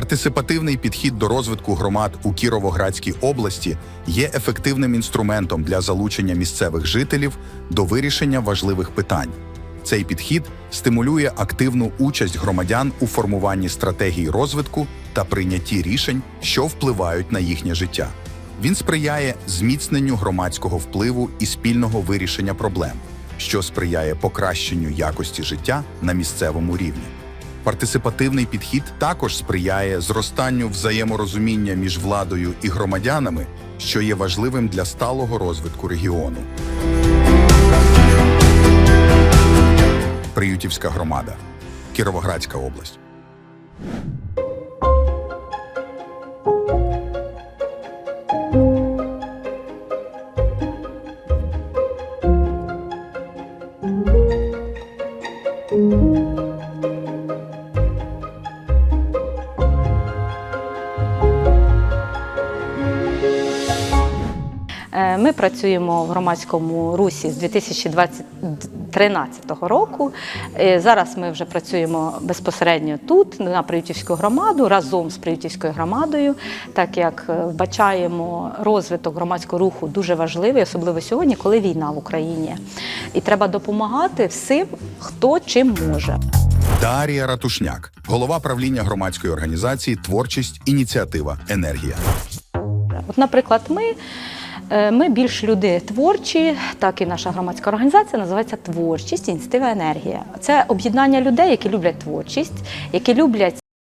Партисипативний підхід до розвитку громад у Кіровоградській області є ефективним інструментом для залучення місцевих жителів до вирішення важливих питань. Цей підхід стимулює активну участь громадян у формуванні стратегій розвитку та прийнятті рішень, що впливають на їхнє життя. Він сприяє зміцненню громадського впливу і спільного вирішення проблем, що сприяє покращенню якості життя на місцевому рівні. Партисипативний підхід також сприяє зростанню взаєморозуміння між владою і громадянами, що є важливим для сталого розвитку регіону. Приютівська громада, Кіровоградська область. Е, Ми працюємо в громадському русі з 2013 року. Е, Зараз ми вже працюємо безпосередньо тут, на Приютівську громаду, разом з Приютівською громадою, так як е, вбачаємо розвиток громадського руху дуже важливий, особливо сьогодні, коли війна в Україні. І треба допомагати всім, хто чим може. Дарія Ратушняк, голова правління громадської організації Творчість, ініціатива, енергія. От, наприклад, ми, е, ми більш люди творчі, так і наша громадська організація називається Творчість, ініціатива енергія. Це об'єднання людей, які люблять творчість, які люблять